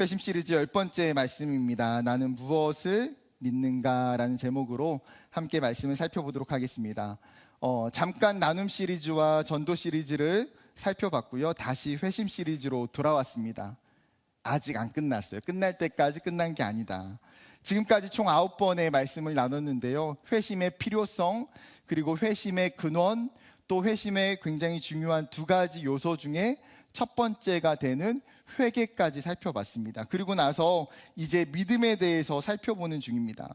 회심 시리즈 열 번째 말씀입니다. 나는 무엇을 믿는가라는 제목으로 함께 말씀을 살펴보도록 하겠습니다. 어, 잠깐 나눔 시리즈와 전도 시리즈를 살펴봤고요. 다시 회심 시리즈로 돌아왔습니다. 아직 안 끝났어요. 끝날 때까지 끝난 게 아니다. 지금까지 총 아홉 번의 말씀을 나눴는데요. 회심의 필요성, 그리고 회심의 근원, 또 회심의 굉장히 중요한 두 가지 요소 중에 첫 번째가 되는 회개까지 살펴봤습니다. 그리고 나서 이제 믿음에 대해서 살펴보는 중입니다.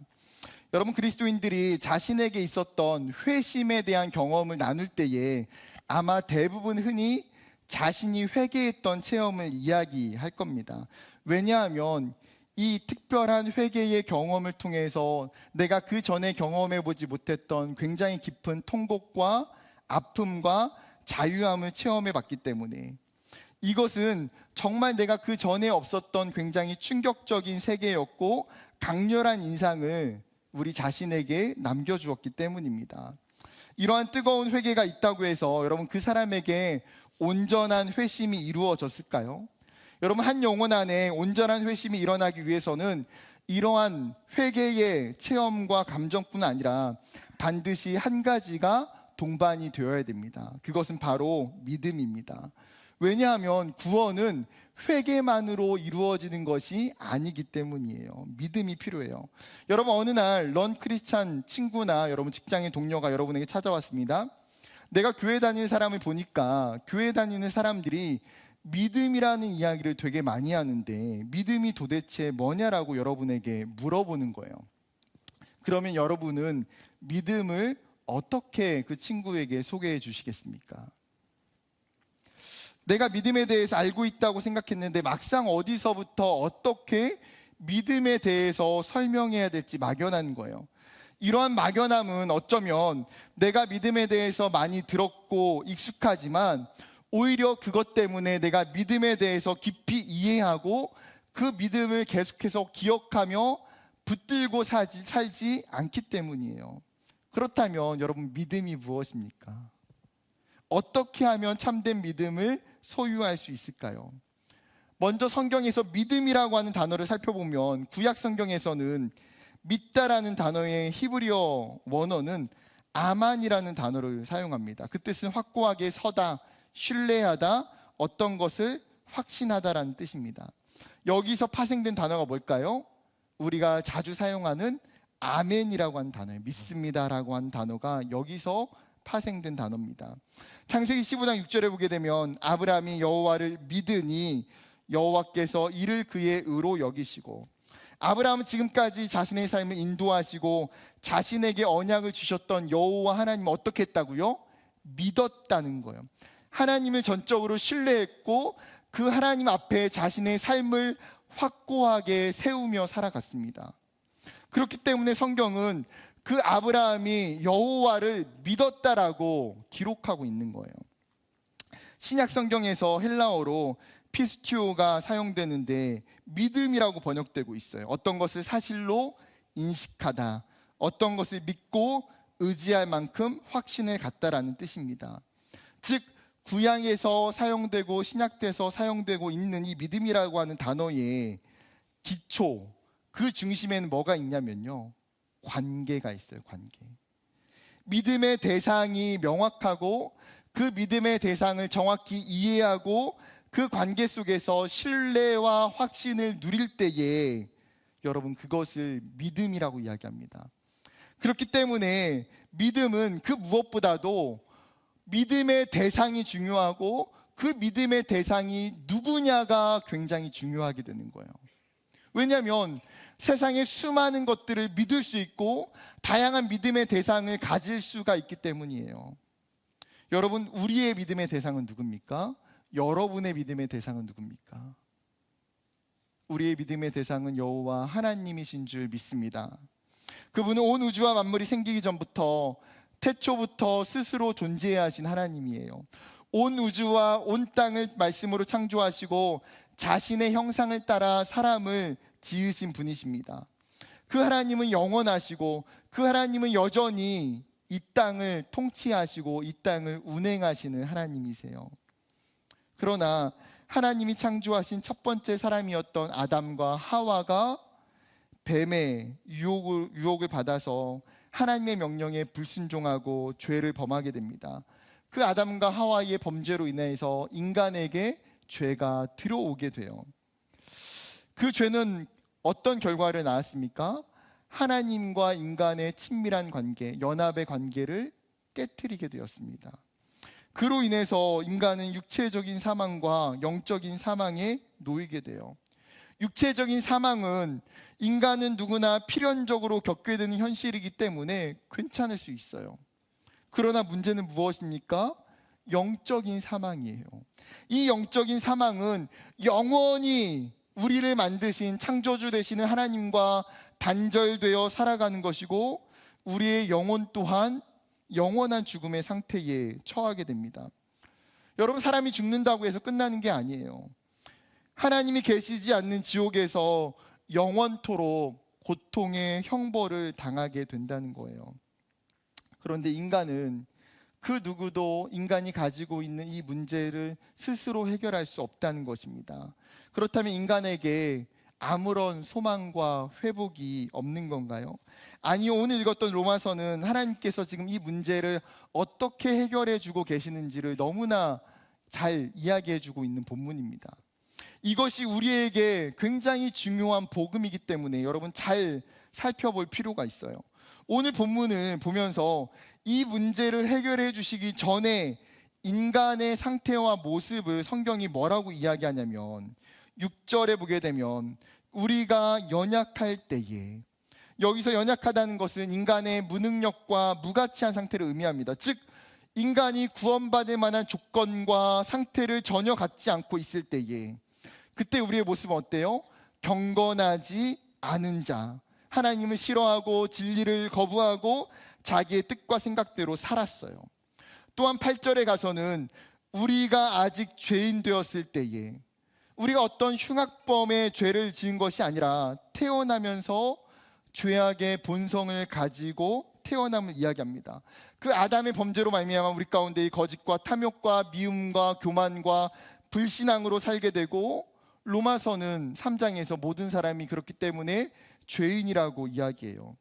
여러분 그리스도인들이 자신에게 있었던 회심에 대한 경험을 나눌 때에 아마 대부분 흔히 자신이 회개했던 체험을 이야기할 겁니다. 왜냐하면 이 특별한 회개의 경험을 통해서 내가 그 전에 경험해 보지 못했던 굉장히 깊은 통곡과 아픔과 자유함을 체험해 봤기 때문에 이것은 정말 내가 그 전에 없었던 굉장히 충격적인 세계였고 강렬한 인상을 우리 자신에게 남겨주었기 때문입니다. 이러한 뜨거운 회개가 있다고 해서 여러분 그 사람에게 온전한 회심이 이루어졌을까요? 여러분 한 영혼 안에 온전한 회심이 일어나기 위해서는 이러한 회개의 체험과 감정뿐 아니라 반드시 한 가지가 동반이 되어야 됩니다. 그것은 바로 믿음입니다. 왜냐하면 구원은 회개만으로 이루어지는 것이 아니기 때문이에요. 믿음이 필요해요. 여러분 어느 날 런 크리스찬 친구나 여러분 직장의 동료가 여러분에게 찾아왔습니다. 내가 교회 다니는 사람을 보니까 교회 다니는 사람들이 믿음이라는 이야기를 되게 많이 하는데 믿음이 도대체 뭐냐라고 여러분에게 물어보는 거예요. 그러면 여러분은 믿음을 어떻게 그 친구에게 소개해 주시겠습니까? 내가 믿음에 대해서 알고 있다고 생각했는데 막상 어디서부터 어떻게 믿음에 대해서 설명해야 될지 막연한 거예요. 이러한 막연함은 어쩌면 내가 믿음에 대해서 많이 들었고 익숙하지만 오히려 그것 때문에 내가 믿음에 대해서 깊이 이해하고 그 믿음을 계속해서 기억하며 붙들고 살지, 살지 않기 때문이에요. 그렇다면 여러분 믿음이 무엇입니까? 어떻게 하면 참된 믿음을 소유할 수 있을까요? 먼저 성경에서 믿음이라고 하는 단어를 살펴보면 구약 성경에서는 믿다라는 단어의 히브리어 원어는 아만이라는 단어를 사용합니다. 그 뜻은 확고하게 서다, 신뢰하다, 어떤 것을 확신하다라는 뜻입니다. 여기서 파생된 단어가 뭘까요? 우리가 자주 사용하는 아멘이라고 하는 단어예요. 믿습니다라고 하는 단어가 여기서 파생된 단어입니다. 창세기 15장 6절에 보게 되면 아브라함이 여호와를 믿으니 여호와께서 이를 그의 의로 여기시고 아브라함은 지금까지 자신의 삶을 인도하시고 자신에게 언약을 주셨던 여호와 하나님 어떻게 했다고요? 믿었다는 거예요. 하나님을 전적으로 신뢰했고 그 하나님 앞에 자신의 삶을 확고하게 세우며 살아갔습니다. 그렇기 때문에 성경은 그 아브라함이 여호와를 믿었다라고 기록하고 있는 거예요. 신약 성경에서 헬라어로 피스티오가 사용되는데 믿음이라고 번역되고 있어요. 어떤 것을 사실로 인식하다, 어떤 것을 믿고 의지할 만큼 확신을 갖다라는 뜻입니다. 즉 구약에서 사용되고 신약돼서 사용되고 있는 이 믿음이라고 하는 단어의 기초 그 중심에는 뭐가 있냐면요. 관계가 있어요, 관계. 믿음의 대상이 명확하고 그 믿음의 대상을 정확히 이해하고 그 관계 속에서 신뢰와 확신을 누릴 때에 여러분 그것을 믿음이라고 이야기합니다. 그렇기 때문에 믿음은 그 무엇보다도 믿음의 대상이 중요하고 그 믿음의 대상이 누구냐가 굉장히 중요하게 되는 거예요. 왜냐하면 세상의 수많은 것들을 믿을 수 있고 다양한 믿음의 대상을 가질 수가 있기 때문이에요. 여러분, 우리의 믿음의 대상은 누굽니까? 여러분의 믿음의 대상은 누굽니까? 우리의 믿음의 대상은 여호와 하나님이신 줄 믿습니다. 그분은 온 우주와 만물이 생기기 전부터 태초부터 스스로 존재해 하신 하나님이에요. 온 우주와 온 땅을 말씀으로 창조하시고 자신의 형상을 따라 사람을 지으신 분이십니다. 그 하나님은 영원하시고 그 하나님은 여전히 이 땅을 통치하시고 이 땅을 운행하시는 하나님이세요. 그러나 하나님이 창조하신 첫 번째 사람이었던 아담과 하와가 뱀의 유혹을, 유혹을 받아서 하나님의 명령에 불순종하고 죄를 범하게 됩니다. 그 아담과 하와의 범죄로 인해서 인간에게 죄가 들어오게 돼요. 그 죄는 어떤 결과를 낳았습니까? 하나님과 인간의 친밀한 관계, 연합의 관계를 깨뜨리게 되었습니다. 그로 인해서 인간은 육체적인 사망과 영적인 사망에 놓이게 돼요. 육체적인 사망은 인간은 누구나 필연적으로 겪게 되는 현실이기 때문에 괜찮을 수 있어요. 그러나 문제는 무엇입니까? 영적인 사망이에요. 이 영적인 사망은 영원히 우리를 만드신 창조주 되시는 하나님과 단절되어 살아가는 것이고 우리의 영혼 또한 영원한 죽음의 상태에 처하게 됩니다. 여러분 사람이 죽는다고 해서 끝나는 게 아니에요. 하나님이 계시지 않는 지옥에서 영원토록 고통의 형벌을 당하게 된다는 거예요. 그런데 인간은 그 누구도 인간이 가지고 있는 이 문제를 스스로 해결할 수 없다는 것입니다. 그렇다면 인간에게 아무런 소망과 회복이 없는 건가요? 아니, 오늘 읽었던 로마서는 하나님께서 지금 이 문제를 어떻게 해결해 주고 계시는지를 너무나 잘 이야기해 주고 있는 본문입니다. 이것이 우리에게 굉장히 중요한 복음이기 때문에 여러분 잘 살펴볼 필요가 있어요. 오늘 본문을 보면서 이 문제를 해결해 주시기 전에 인간의 상태와 모습을 성경이 뭐라고 이야기하냐면 6절에 보게 되면 우리가 연약할 때에 여기서 연약하다는 것은 인간의 무능력과 무가치한 상태를 의미합니다. 즉 인간이 구원받을 만한 조건과 상태를 전혀 갖지 않고 있을 때에 그때 우리의 모습은 어때요? 경건하지 않은 자. 하나님을 싫어하고 진리를 거부하고 자기의 뜻과 생각대로 살았어요. 또한 8절에 가서는 우리가 아직 죄인 되었을 때에 우리가 어떤 흉악범의 죄를 지은 것이 아니라 태어나면서 죄악의 본성을 가지고 태어남을 이야기합니다. 그 아담의 범죄로 말미암아 우리 가운데 이 거짓과 탐욕과 미움과 교만과 불신앙으로 살게 되고 로마서는 3장에서 모든 사람이 그렇기 때문에 죄인이라고 이야기해요.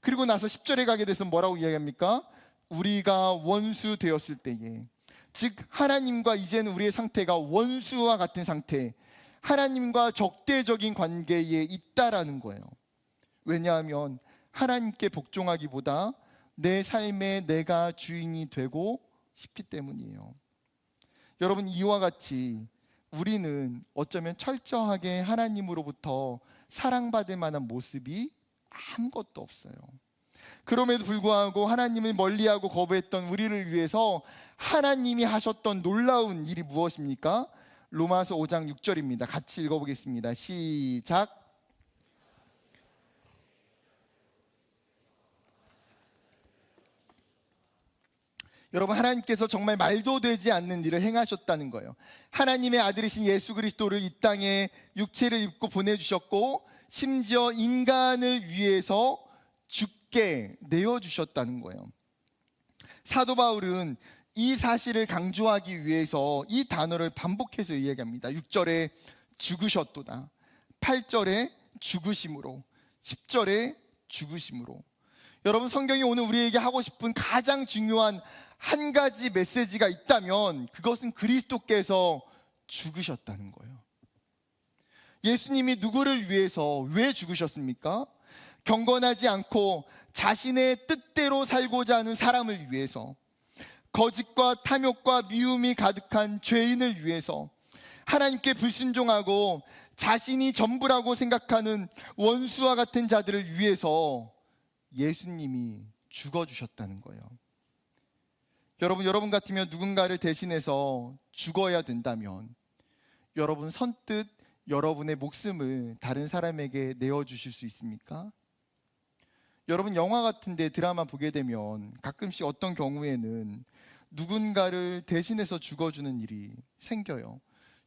그리고 나서 10절에 가게 돼서 뭐라고 이야기합니까? 우리가 원수 되었을 때에 즉 하나님과 이제는 우리의 상태가 원수와 같은 상태 하나님과 적대적인 관계에 있다라는 거예요. 왜냐하면 하나님께 복종하기보다 내 삶에 내가 주인이 되고 싶기 때문이에요. 여러분 이와 같이 우리는 어쩌면 철저하게 하나님으로부터 사랑받을 만한 모습이 아무것도 없어요. 그럼에도 불구하고 하나님을 멀리하고 거부했던 우리를 위해서 하나님이 하셨던 놀라운 일이 무엇입니까? 로마서 5장 6절입니다. 같이 읽어보겠습니다. 시작. 여러분 하나님께서 정말 말도 되지 않는 일을 행하셨다는 거예요. 하나님의 아들이신 예수 그리스도를 이 땅에 육체를 입고 보내주셨고 심지어 인간을 위해서 죽게 내어주셨다는 거예요. 사도 바울은 이 사실을 강조하기 위해서 이 단어를 반복해서 이야기합니다. 6절에 죽으셨도다. 8절에 죽으심으로. 10절에 죽으심으로. 여러분 성경이 오늘 우리에게 하고 싶은 가장 중요한 한 가지 메시지가 있다면 그것은 그리스도께서 죽으셨다는 거예요. 예수님이 누구를 위해서 왜 죽으셨습니까? 경건하지 않고 자신의 뜻대로 살고자 하는 사람을 위해서 거짓과 탐욕과 미움이 가득한 죄인을 위해서 하나님께 불순종하고 자신이 전부라고 생각하는 원수와 같은 자들을 위해서 예수님이 죽어주셨다는 거예요. 여러분, 여러분 같으면 누군가를 대신해서 죽어야 된다면 여러분 선뜻 여러분의 목숨을 다른 사람에게 내어주실 수 있습니까? 여러분 영화 같은데 드라마 보게 되면 가끔씩 어떤 경우에는 누군가를 대신해서 죽어주는 일이 생겨요.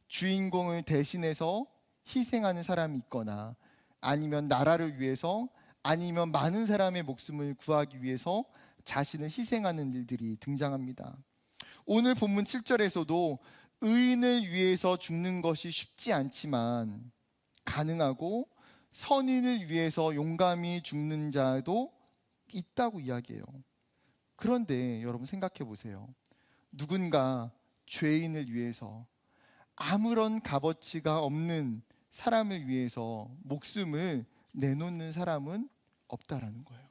주인공을 대신해서 희생하는 사람이 있거나 아니면 나라를 위해서 아니면 많은 사람의 목숨을 구하기 위해서 자신을 희생하는 일들이 등장합니다. 오늘 본문 7절에서도 의인을 위해서 죽는 것이 쉽지 않지만 가능하고 선인을 위해서 용감히 죽는 자도 있다고 이야기해요. 그런데 여러분 생각해 보세요. 누군가 죄인을 위해서 아무런 값어치가 없는 사람을 위해서 목숨을 내놓는 사람은 없다라는 거예요.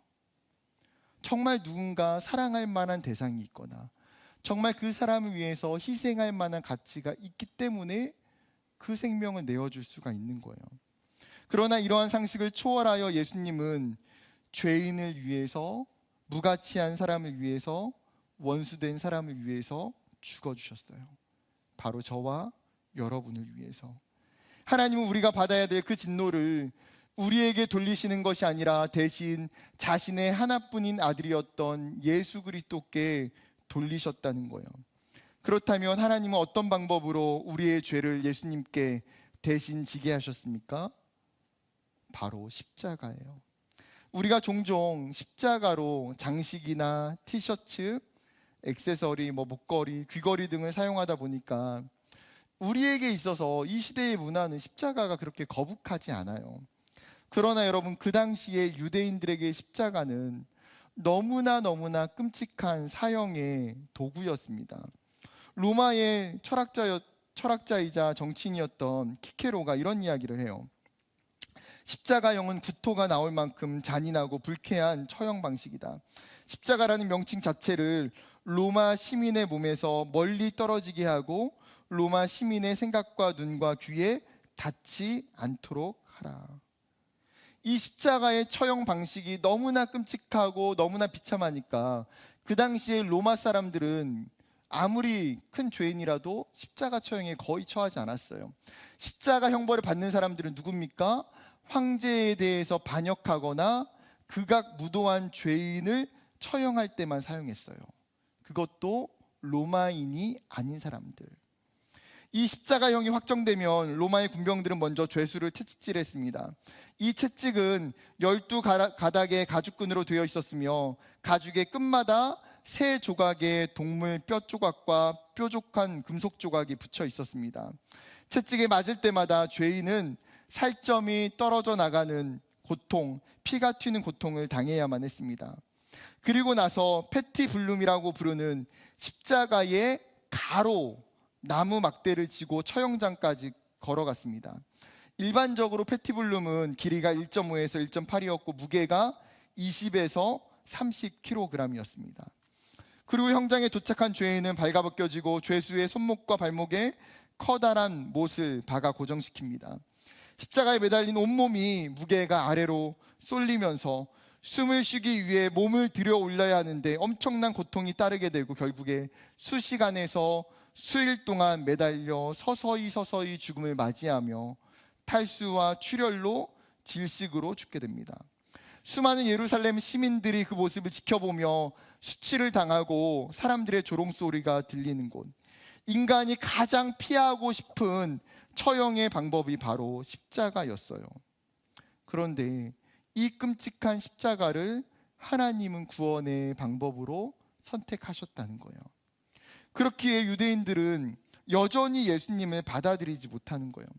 정말 누군가 사랑할 만한 대상이 있거나 정말 그 사람을 위해서 희생할 만한 가치가 있기 때문에 그 생명을 내어줄 수가 있는 거예요. 그러나 이러한 상식을 초월하여 예수님은 죄인을 위해서 무가치한 사람을 위해서 원수된 사람을 위해서 죽어주셨어요. 바로 저와 여러분을 위해서. 하나님은 우리가 받아야 될 그 진노를 우리에게 돌리시는 것이 아니라 대신 자신의 하나뿐인 아들이었던 예수 그리스도께 돌리셨다는 거예요. 그렇다면 하나님은 어떤 방법으로 우리의 죄를 예수님께 대신 지게 하셨습니까? 바로 십자가예요. 우리가 종종 십자가로 장식이나 티셔츠, 액세서리, 뭐 목걸이, 귀걸이 등을 사용하다 보니까 우리에게 있어서 이 시대의 문화는 십자가가 그렇게 거북하지 않아요. 그러나 여러분 그 당시에 유대인들에게 십자가는 너무나 너무나 끔찍한 사형의 도구였습니다. 로마의 철학자 철학자이자 정치인이었던 키케로가 이런 이야기를 해요. 십자가형은 구토가 나올 만큼 잔인하고 불쾌한 처형 방식이다. 십자가라는 명칭 자체를 로마 시민의 몸에서 멀리 떨어지게 하고 로마 시민의 생각과 눈과 귀에 닿지 않도록 하라. 이 십자가의 처형 방식이 너무나 끔찍하고 너무나 비참하니까 그 당시에 로마 사람들은 아무리 큰 죄인이라도 십자가 처형에 거의 처하지 않았어요. 십자가 형벌을 받는 사람들은 누굽니까? 황제에 대해서 반역하거나 극악 무도한 죄인을 처형할 때만 사용했어요. 그것도 로마인이 아닌 사람들. 이 십자가형이 확정되면 로마의 군병들은 먼저 죄수를 채찍질했습니다. 이 채찍은 열두 가닥의 가죽끈으로 되어 있었으며 가죽의 끝마다 세 조각의 동물 뼈 조각과 뾰족한 금속 조각이 붙여 있었습니다. 채찍에 맞을 때마다 죄인은 살점이 떨어져 나가는 고통, 피가 튀는 고통을 당해야만 했습니다. 그리고 나서 패티 블룸이라고 부르는 십자가의 가로 나무 막대를 지고 처형장까지 걸어갔습니다. 일반적으로 패티블룸은 길이가 1.5에서 1.8이었고 무게가 20에서 30kg이었습니다. 그리고 형장에 도착한 죄인은 발가벗겨지고 죄수의 손목과 발목에 커다란 못을 박아 고정시킵니다. 십자가에 매달린 온몸이 무게가 아래로 쏠리면서 숨을 쉬기 위해 몸을 들여 올려야 하는데 엄청난 고통이 따르게 되고 결국에 수시간에서 수일 동안 매달려 서서히 서서히 죽음을 맞이하며 탈수와 출혈로 질식으로 죽게 됩니다. 수많은 예루살렘 시민들이 그 모습을 지켜보며 수치를 당하고 사람들의 조롱 소리가 들리는 곳. 인간이 가장 피하고 싶은 처형의 방법이 바로 십자가였어요. 그런데 이 끔찍한 십자가를 하나님은 구원의 방법으로 선택하셨다는 거예요. 그렇기에 유대인들은 여전히 예수님을 받아들이지 못하는 거예요.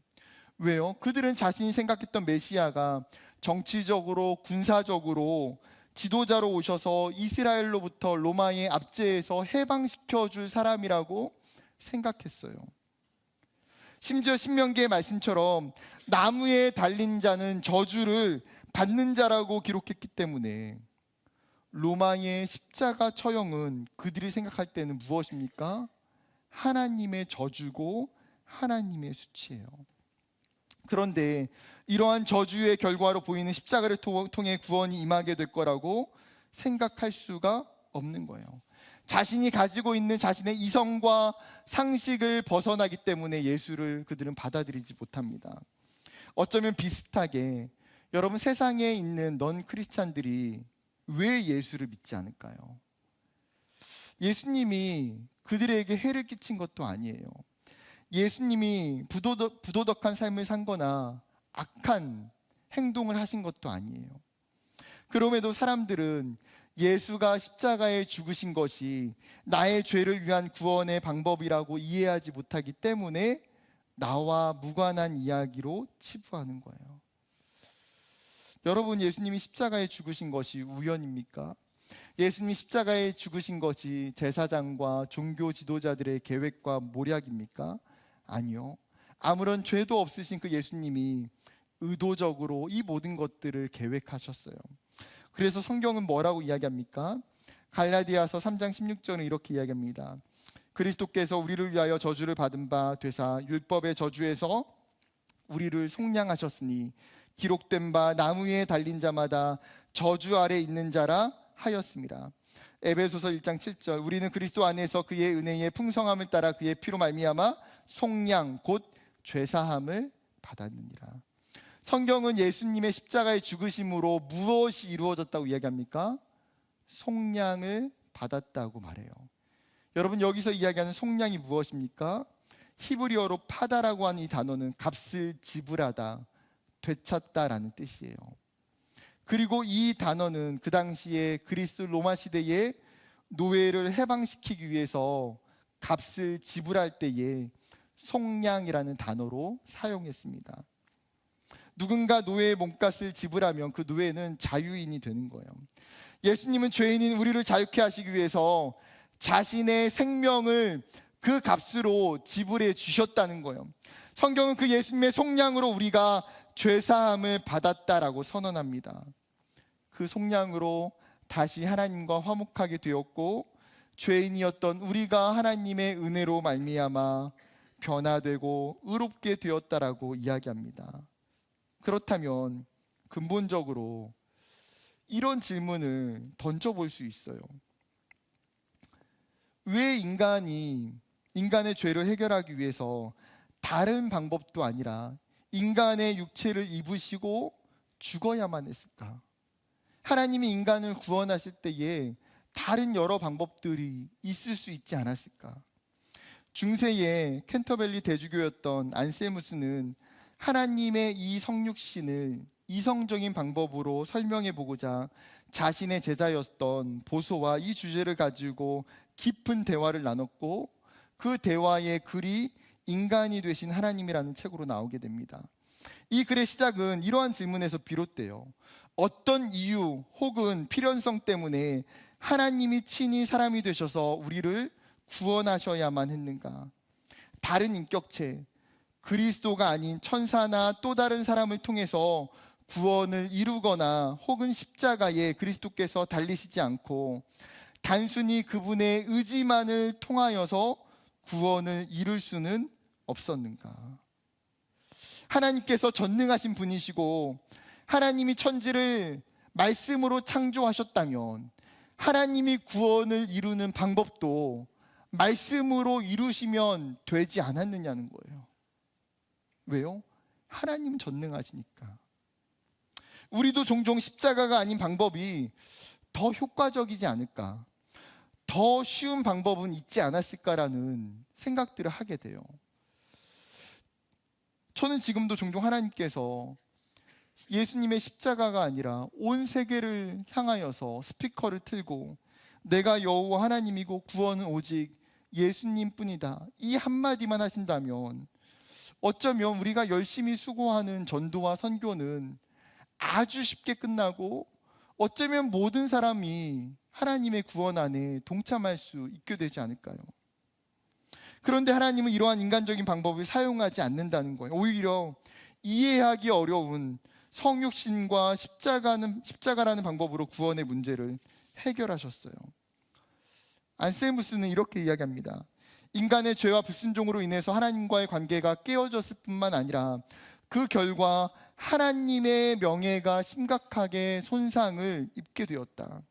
왜요? 그들은 자신이 생각했던 메시아가 정치적으로 군사적으로 지도자로 오셔서 이스라엘로부터 로마의 압제에서 해방시켜 줄 사람이라고 생각했어요. 심지어 신명기의 말씀처럼 나무에 달린 자는 저주를 받는 자라고 기록했기 때문에 로마의 십자가 처형은 그들이 생각할 때는 무엇입니까? 하나님의 저주고 하나님의 수치예요. 그런데 이러한 저주의 결과로 보이는 십자가를 통해 구원이 임하게 될 거라고 생각할 수가 없는 거예요. 자신이 가지고 있는 자신의 이성과 상식을 벗어나기 때문에 예수를 그들은 받아들이지 못합니다. 어쩌면 비슷하게 여러분 세상에 있는 넌 크리스찬들이 왜 예수를 믿지 않을까요? 예수님이 그들에게 해를 끼친 것도 아니에요. 예수님이 부도덕, 부도덕한 삶을 산 거나 악한 행동을 하신 것도 아니에요. 그럼에도 사람들은 예수가 십자가에 죽으신 것이 나의 죄를 위한 구원의 방법이라고 이해하지 못하기 때문에 나와 무관한 이야기로 치부하는 거예요. 여러분, 예수님이 십자가에 죽으신 것이 우연입니까? 예수님이 십자가에 죽으신 것이 제사장과 종교 지도자들의 계획과 모략입니까? 아니요. 아무런 죄도 없으신 그 예수님이 의도적으로 이 모든 것들을 계획하셨어요. 그래서 성경은 뭐라고 이야기합니까? 갈라디아서 3장 16절은 이렇게 이야기합니다. 그리스도께서 우리를 위하여 저주를 받은 바 되사 율법의 저주에서 우리를 속량하셨으니 기록된 바 나무 위에 달린 자마다 저주 아래 있는 자라 하였습니다. 에베소서 1장 7절 우리는 그리스도 안에서 그의 은혜의 풍성함을 따라 그의 피로 말미암아 속량 곧 죄사함을 받았느니라. 성경은 예수님의 십자가의 죽으심으로 무엇이 이루어졌다고 이야기합니까? 속량을 받았다고 말해요. 여러분 여기서 이야기하는 속량이 무엇입니까? 히브리어로 파다라고 하는 이 단어는 값을 지불하다, 되찾다라는 뜻이에요. 그리고 이 단어는 그 당시에 그리스 로마 시대에 노예를 해방시키기 위해서 값을 지불할 때에 속량이라는 단어로 사용했습니다. 누군가 노예의 몸값을 지불하면 그 노예는 자유인이 되는 거예요. 예수님은 죄인인 우리를 자유케 하시기 위해서 자신의 생명을 그 값으로 지불해 주셨다는 거예요. 성경은 그 예수님의 속량으로 우리가 죄사함을 받았다라고 선언합니다. 그 속량으로 다시 하나님과 화목하게 되었고 죄인이었던 우리가 하나님의 은혜로 말미암아 변화되고 의롭게 되었다라고 이야기합니다. 그렇다면 근본적으로 이런 질문을 던져볼 수 있어요. 왜 인간이 인간의 죄를 해결하기 위해서 다른 방법도 아니라 인간의 육체를 입으시고 죽어야만 했을까? 하나님이 인간을 구원하실 때에 다른 여러 방법들이 있을 수 있지 않았을까? 중세의 캔터벨리 대주교였던 안세무스는 하나님의 이 성육신을 이성적인 방법으로 설명해 보고자 자신의 제자였던 보소와 이 주제를 가지고 깊은 대화를 나눴고 그 대화의 글이 인간이 되신 하나님이라는 책으로 나오게 됩니다. 이 글의 시작은 이러한 질문에서 비롯돼요. 어떤 이유 혹은 필연성 때문에 하나님이 친히 사람이 되셔서 우리를 구원하셔야만 했는가? 다른 인격체, 그리스도가 아닌 천사나 또 다른 사람을 통해서 구원을 이루거나 혹은 십자가에 그리스도께서 달리시지 않고 단순히 그분의 의지만을 통하여서 구원을 이룰 수는 없었는가? 하나님께서 전능하신 분이시고 하나님이 천지를 말씀으로 창조하셨다면 하나님이 구원을 이루는 방법도 말씀으로 이루시면 되지 않았느냐는 거예요. 왜요? 하나님 전능하시니까. 우리도 종종 십자가가 아닌 방법이 더 효과적이지 않을까? 더 쉬운 방법은 있지 않았을까라는 생각들을 하게 돼요. 저는 지금도 종종 하나님께서 예수님의 십자가가 아니라 온 세계를 향하여서 스피커를 틀고 내가 여호와 하나님이고 구원은 오직 예수님뿐이다. 이 한마디만 하신다면 어쩌면 우리가 열심히 수고하는 전도와 선교는 아주 쉽게 끝나고 어쩌면 모든 사람이 하나님의 구원 안에 동참할 수 있게 되지 않을까요? 그런데 하나님은 이러한 인간적인 방법을 사용하지 않는다는 거예요. 오히려 이해하기 어려운 성육신과 십자가는 십자가라는 방법으로 구원의 문제를 해결하셨어요. 안세무스는 이렇게 이야기합니다. 인간의 죄와 불순종으로 인해서 하나님과의 관계가 깨어졌을 뿐만 아니라 그 결과 하나님의 명예가 심각하게 손상을 입게 되었다.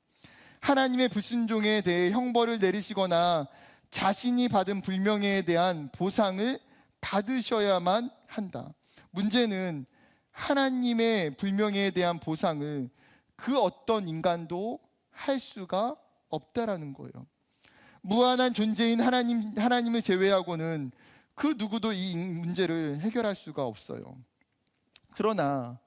하나님의 불순종에 대해 형벌을 내리시거나 자신이 받은 불명예에 대한 보상을 받으셔야만 한다. 문제는 하나님의 불명예에 대한 보상을 그 어떤 인간도 할 수가 없다라는 거예요. 무한한 존재인 하나님 하나님을 제외하고는 그 누구도 이 문제를 해결할 수가 없어요. 그러나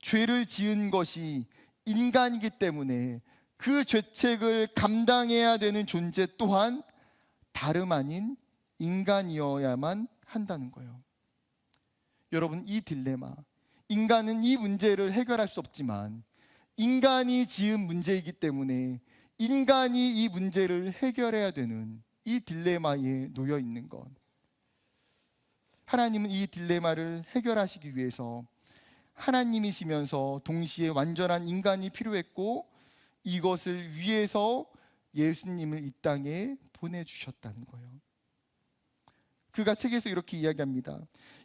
죄를 지은 것이 인간이기 때문에 그 죄책을 감당해야 되는 존재 또한 다름 아닌 인간이어야만 한다는 거예요. 여러분, 이 딜레마. 인간은 이 문제를 해결할 수 없지만 인간이 지은 문제이기 때문에 인간이 이 문제를 해결해야 되는 이 딜레마에 놓여 있는 것. 하나님은 이 딜레마를 해결하시기 위해서 하나님이시면서 동시에 완전한 인간이 필요했고 이것을 위해서 예수님을 이 땅에 보내주셨다는 거예요. 그가 책에서 이렇게 이야기합니다.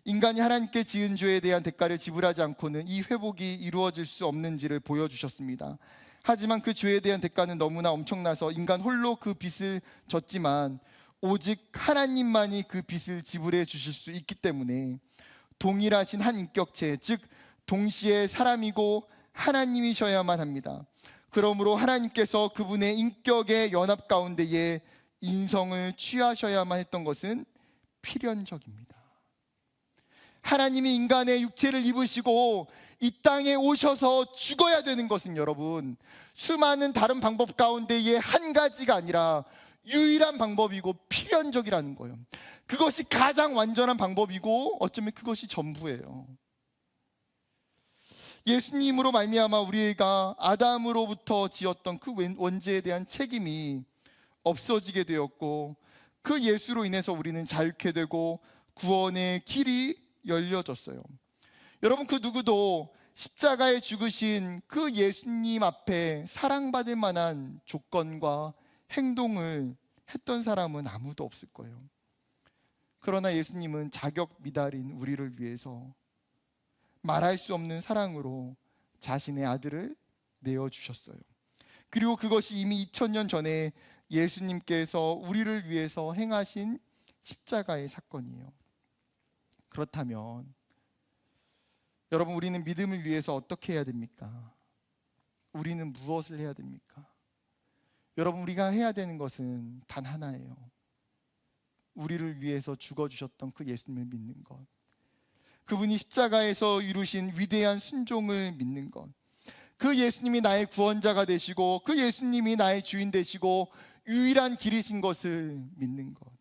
인간이 하나님께 지은 죄에 대한 대가를 지불하지 않고는 이 회복이 이루어질 수 없는지를 보여주셨습니다. 하지만 그 죄에 대한 대가는 너무나 엄청나서 인간 홀로 그 빚을 졌지만 오직 하나님만이 그 빚을 지불해 주실 수 있기 때문에 동일하신 한 인격체, 즉 동시에 사람이고 하나님이셔야만 합니다. 그러므로 하나님께서 그분의 인격의 연합 가운데에 인성을 취하셔야만 했던 것은 필연적입니다. 하나님이 인간의 육체를 입으시고 이 땅에 오셔서 죽어야 되는 것은 여러분 수많은 다른 방법 가운데에 한 가지가 아니라 유일한 방법이고 필연적이라는 거예요. 그것이 가장 완전한 방법이고 어쩌면 그것이 전부예요. 예수님으로 말미암아 우리가 아담으로부터 지었던 그 원죄에 대한 책임이 없어지게 되었고 그 예수로 인해서 우리는 자유케 되고 구원의 길이 열려졌어요. 여러분 그 누구도 십자가에 죽으신 그 예수님 앞에 사랑받을 만한 조건과 행동을 했던 사람은 아무도 없을 거예요. 그러나 예수님은 자격 미달인 우리를 위해서 말할 수 없는 사랑으로 자신의 아들을 내어 주셨어요. 그리고 그것이 이미 2000년 전에 예수님께서 우리를 위해서 행하신 십자가의 사건이에요. 그렇다면 여러분 우리는 믿음을 위해서 어떻게 해야 됩니까? 우리는 무엇을 해야 됩니까? 여러분 우리가 해야 되는 것은 단 하나예요. 우리를 위해서 죽어 주셨던 그 예수님을 믿는 것. 그분이 십자가에서 이루신 위대한 순종을 믿는 것. 그 예수님이 나의 구원자가 되시고 그 예수님이 나의 주인 되시고 유일한 길이신 것을 믿는 것.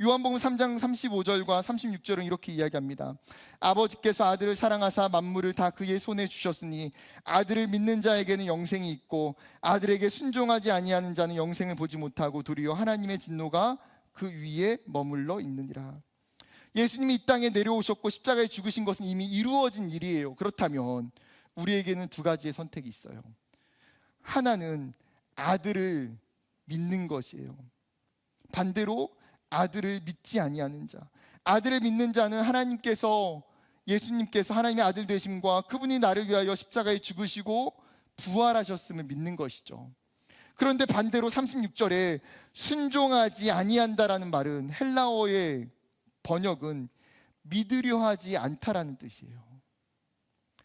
요한복음 3장 35절과 36절은 이렇게 이야기합니다. 아버지께서 아들을 사랑하사 만물을 다 그의 손에 주셨으니 아들을 믿는 자에게는 영생이 있고 아들에게 순종하지 아니하는 자는 영생을 보지 못하고 도리어 하나님의 진노가 그 위에 머물러 있느니라. 예수님이 이 땅에 내려오셨고 십자가에 죽으신 것은 이미 이루어진 일이에요. 그렇다면 우리에게는 두 가지의 선택이 있어요. 하나는 아들을 믿는 것이에요. 반대로 아들을 믿지 아니하는 자. 아들을 믿는 자는 하나님께서 예수님께서 하나님의 아들 되심과 그분이 나를 위하여 십자가에 죽으시고 부활하셨음을 믿는 것이죠. 그런데 반대로 36절에 순종하지 아니한다라는 말은 헬라어의 번역은 믿으려 하지 않다라는 뜻이에요.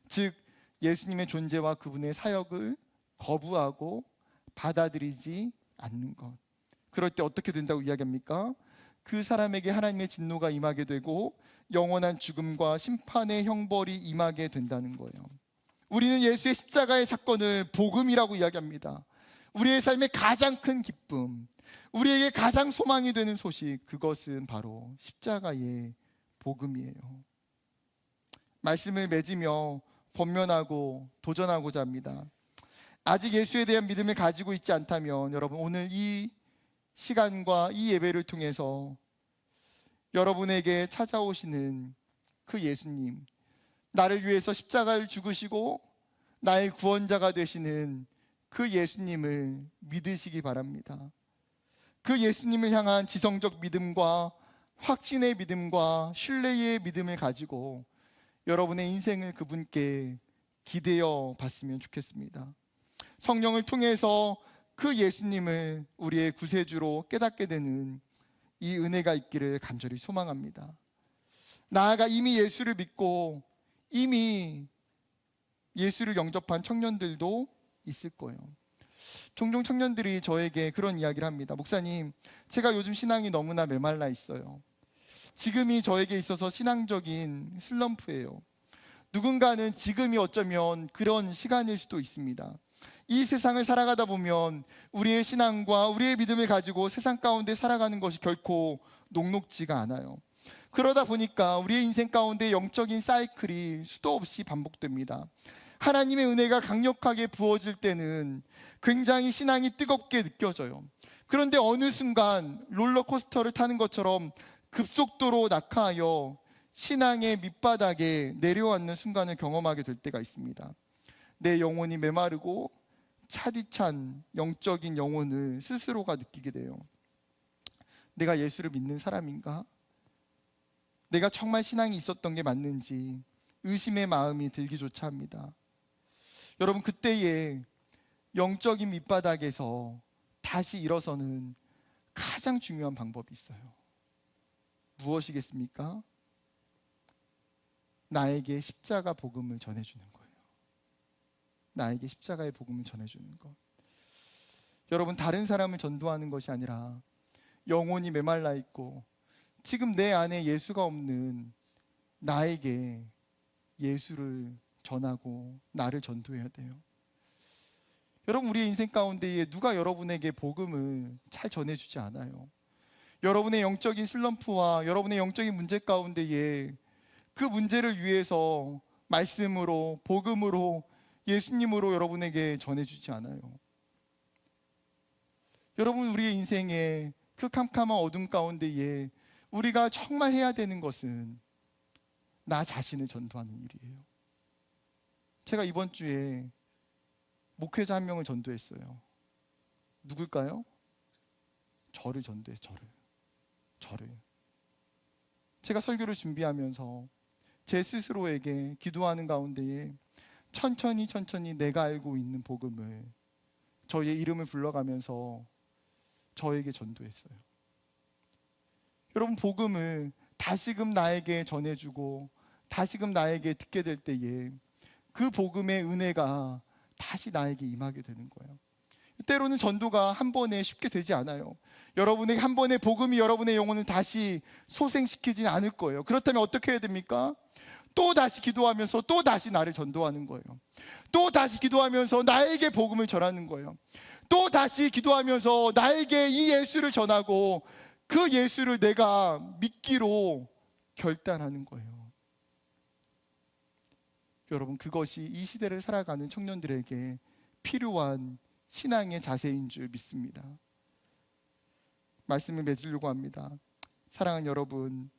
즉 예수님의 존재와 그분의 사역을 거부하고 받아들이지 않는 것. 그럴 때 어떻게 된다고 이야기합니까? 그 사람에게 하나님의 진노가 임하게 되고 영원한 죽음과 심판의 형벌이 임하게 된다는 거예요. 우리는 예수의 십자가의 사건을 복음이라고 이야기합니다. 우리의 삶의 가장 큰 기쁨, 우리에게 가장 소망이 되는 소식, 그것은 바로 십자가의 복음이에요. 말씀을 맺으며 권면하고 도전하고자 합니다. 아직 예수에 대한 믿음을 가지고 있지 않다면 여러분 오늘 이 시간과 이 예배를 통해서 여러분에게 찾아오시는 그 예수님, 나를 위해서 십자가를 죽으시고 나의 구원자가 되시는 그 예수님을 믿으시기 바랍니다. 그 예수님을 향한 지성적 믿음과 확신의 믿음과 신뢰의 믿음을 가지고 여러분의 인생을 그분께 기대어 봤으면 좋겠습니다. 성령을 통해서 그 예수님을 우리의 구세주로 깨닫게 되는 이 은혜가 있기를 간절히 소망합니다. 나아가 이미 예수를 믿고 이미 예수를 영접한 청년들도 있을 거예요. 종종 청년들이 저에게 그런 이야기를 합니다. 목사님, 제가 요즘 신앙이 너무나 메말라 있어요. 지금이 저에게 있어서 신앙적인 슬럼프예요. 누군가는 지금이 어쩌면 그런 시간일 수도 있습니다. 이 세상을 살아가다 보면 우리의 신앙과 우리의 믿음을 가지고 세상 가운데 살아가는 것이 결코 녹록지가 않아요. 그러다 보니까 우리의 인생 가운데 영적인 사이클이 수도 없이 반복됩니다. 하나님의 은혜가 강력하게 부어질 때는 굉장히 신앙이 뜨겁게 느껴져요. 그런데 어느 순간 롤러코스터를 타는 것처럼 급속도로 낙하하여 신앙의 밑바닥에 내려앉는 순간을 경험하게 될 때가 있습니다. 내 영혼이 메마르고 차디찬 영적인 영혼을 스스로가 느끼게 돼요. 내가 예수를 믿는 사람인가? 내가 정말 신앙이 있었던 게 맞는지 의심의 마음이 들기조차 합니다. 여러분 그때에 영적인 밑바닥에서 다시 일어서는 가장 중요한 방법이 있어요. 무엇이겠습니까? 나에게 십자가 복음을 전해주는 거예요. 나에게 십자가의 복음을 전해주는 것. 여러분 다른 사람을 전도하는 것이 아니라 영혼이 메말라 있고 지금 내 안에 예수가 없는 나에게 예수를 전하고 나를 전도해야 돼요. 여러분 우리의 인생 가운데에 누가 여러분에게 복음을 잘 전해주지 않아요. 여러분의 영적인 슬럼프와 여러분의 영적인 문제 가운데에 그 문제를 위해서 말씀으로 복음으로 예수님으로 여러분에게 전해주지 않아요. 여러분 우리의 인생에 그 캄캄한 어둠 가운데에 우리가 정말 해야 되는 것은 나 자신을 전도하는 일이에요. 제가 이번 주에 목회자 한 명을 전도했어요. 누굴까요? 저를 전도해 저를. 저를. 제가 설교를 준비하면서 제 스스로에게 기도하는 가운데에 천천히 천천히 내가 알고 있는 복음을 저의 이름을 불러가면서 저에게 전도했어요. 여러분 복음을 다시금 나에게 전해주고 다시금 나에게 듣게 될 때에 그 복음의 은혜가 다시 나에게 임하게 되는 거예요. 때로는 전도가 한 번에 쉽게 되지 않아요. 여러분의 한 번의 복음이 여러분의 영혼을 다시 소생시키진 않을 거예요. 그렇다면 어떻게 해야 됩니까? 또 다시 기도하면서 또 다시 나를 전도하는 거예요. 또 다시 기도하면서 나에게 복음을 전하는 거예요. 또 다시 기도하면서 나에게 이 예수를 전하고 그 예수를 내가 믿기로 결단하는 거예요. 여러분 그것이 이 시대를 살아가는 청년들에게 필요한 신앙의 자세인 줄 믿습니다. 말씀을 맺으려고 합니다. 사랑하는 여러분,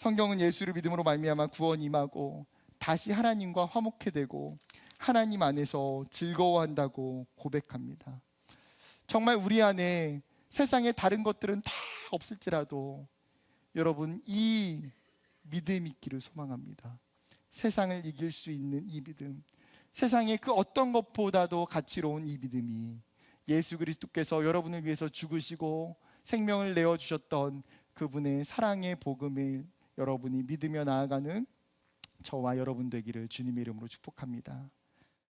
성경은 예수를 믿음으로 말미암아 구원 임하고 다시 하나님과 화목해 되고 하나님 안에서 즐거워한다고 고백합니다. 정말 우리 안에 세상의 다른 것들은 다 없을지라도 여러분 이 믿음 있기를 소망합니다. 세상을 이길 수 있는 이 믿음, 세상의 그 어떤 것보다도 가치로운 이 믿음이 예수 그리스도께서 여러분을 위해서 죽으시고 생명을 내어 주셨던 그분의 사랑의 복음을 여러분이 믿으며 나아가는 저와 여러분 되기를 주님의 이름으로 축복합니다.